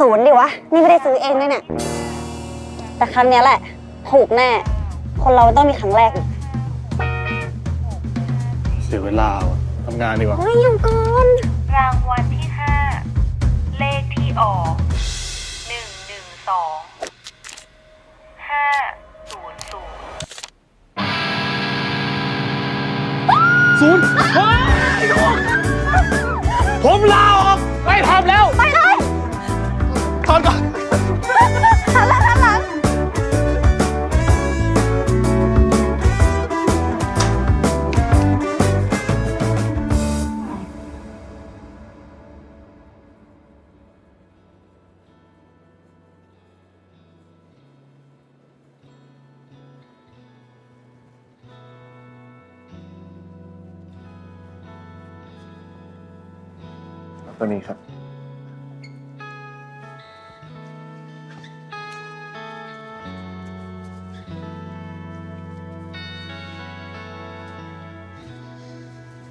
ศูนย์ดิวะ นี่ไม่ได้ซื้อเองด้วยเนี่ย แต่ครั้งเนี้ยแหละ ถูกแน่ คนเราต้องมีครั้งแรกอีกเสียเวลาว่ะทำงานดีกว่า เฮ้ยยังก่อนรางวัลที่ห้าเลขที่ออกหนึ่งหนึ่งสองห้าศูนย์ศูนย์ ศูนย์เฮ้ย หันหลังหันหลังตัวนี้ครับ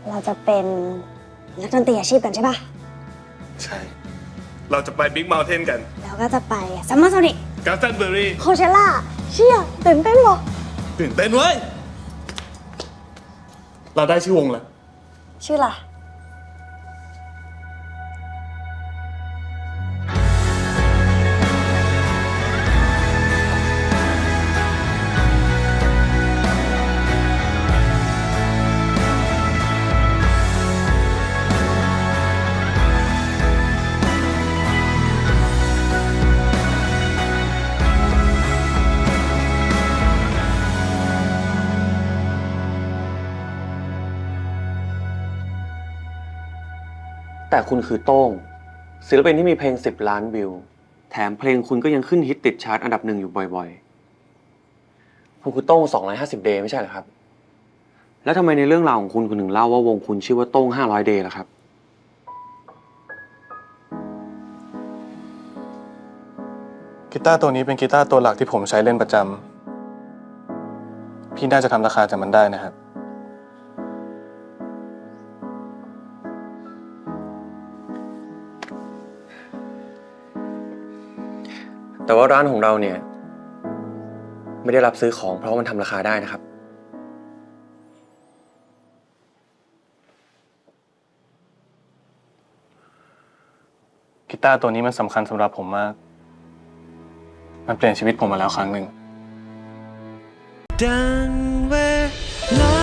เราจะเป็นนักดนตรีอาชีพกันใช่ปะใช่ เราจะไปบิ๊กเม t เทนกันแล้วก็จะไปซัมเมอร์โซนิกกาสตันเบอรี่โคเชล่าเชี่ยตื่นเต้นเหรอตื่นเต้นเว้ย เราได้ชื่อวงแล้วชื่ออะไร แต่คุณคือโต้งศิลปินที่มีเพลง 10 ล้านวิว แถมเพลงคุณก็ยังขึ้นฮิตติดชาร์ตอันดับหนึ่งอยู่บ่อยๆคุณคือโต้ง250 เดย์ไม่ใช่เหรอครับ แล้วทำไมในเรื่องราวของคุณคุณถึงเล่าว่าวงคุณชื่อว่าโต้ง500 เดย์ล่ะครับ กีตาร์ตัวนี้เป็นกีตาร์ตัวหลักที่ผมใช้เล่นประจำพี่น่าจะทำราคาจากมันได้นะครับ แต่ว่าร้านของเราเนี่ย ไม่ได้รับซื้อของเพราะมันทำราคาได้นะครับ กีตาร์ตัวนี้มันสำคัญสำหรับผมมาก มันเปลี่ยนชีวิตผมมาแล้วครั้งหนึ่ง ดังเวลา